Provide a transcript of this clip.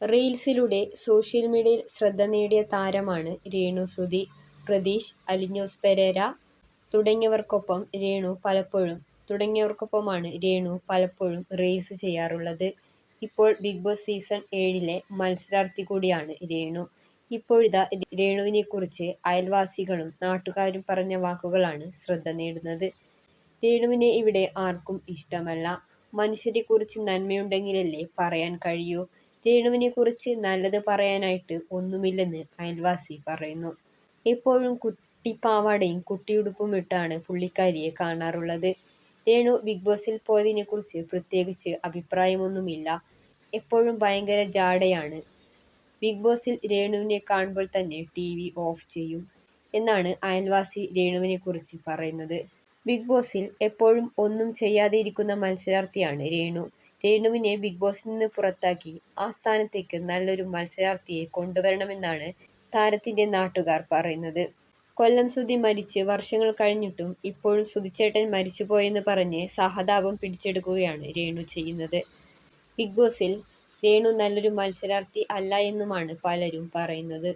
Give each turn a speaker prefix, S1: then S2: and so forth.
S1: റീൽസിലൂടെ social മീഡിയയിൽ ശ്രദ്ധ നേടിയ താരമാണ് രേണു സുധി. പ്രതീഷ്, അലിഞ്ഞോസ് പെരേര തുടങ്ങിയവർക്കൊപ്പം രേണു പലപ്പോഴും തുടങ്ങിയവർക്കൊപ്പമാണ് രേണു പലപ്പോഴും റീൽസ് ചെയ്യാറുള്ളത്. ഇപ്പോൾ ബിഗ് ബോസ് സീസൺ ഏഴിലെ മത്സരാർത്ഥി കൂടിയാണ് രേണു. ഇപ്പോഴിതാ രേണുവിനെക്കുറിച്ച് അയൽവാസികളും നാട്ടുകാരും പറഞ്ഞ വാക്കുകളാണ് ശ്രദ്ധ നേടുന്നത്. രേണുവിനെ ഇവിടെ ആർക്കും ഇഷ്ടമല്ല. മനുഷ്യരെക്കുറിച്ച് നന്മയുണ്ടെങ്കിലല്ലേ പറയാൻ കഴിയൂ. രേണുവിനെക്കുറിച്ച് നല്ലത് പറയാനായിട്ട് ഒന്നുമില്ലെന്ന് അയൽവാസി പറയുന്നു. എപ്പോഴും കുട്ടിപ്പാവാടയും കുട്ടിയുടുപ്പുമിട്ടാണ് പുള്ളിക്കാരിയെ കാണാറുള്ളത്. രേണു ബിഗ് ബോസിൽ പോയതിനെക്കുറിച്ച് പ്രത്യേകിച്ച് അഭിപ്രായമൊന്നുമില്ല. എപ്പോഴും ഭയങ്കര ജാടയാണ്. ബിഗ് ബോസിൽ രേണുവിനെ കാണുമ്പോൾ തന്നെ ടി വി ഓഫ് ചെയ്യും എന്നാണ് അയൽവാസി രേണുവിനെക്കുറിച്ച് പറയുന്നത്. ബിഗ് ബോസിൽ എപ്പോഴും ഒന്നും ചെയ്യാതെ ഇരിക്കുന്ന മത്സരാർത്ഥിയാണ് രേണു. രേണുവിനെ ബിഗ് ബോസിൽ നിന്ന് പുറത്താക്കി ആ സ്ഥാനത്തേക്ക് നല്ലൊരു മത്സരാർത്ഥിയെ കൊണ്ടുവരണമെന്നാണ് താരത്തിന്റെ നാട്ടുകാർ പറയുന്നത്. കൊല്ലം സുധി മരിച്ച് വർഷങ്ങൾ കഴിഞ്ഞിട്ടും ഇപ്പോഴും സുധിച്ചേട്ടൻ മരിച്ചുപോയെന്ന് പറഞ്ഞ് സഹതാപം പിടിച്ചെടുക്കുകയാണ് രേണു ചെയ്യുന്നത്. ബിഗ് ബോസിൽ രേണു നല്ലൊരു മത്സരാർത്ഥി അല്ല എന്നുമാണ് പലരും പറയുന്നത്.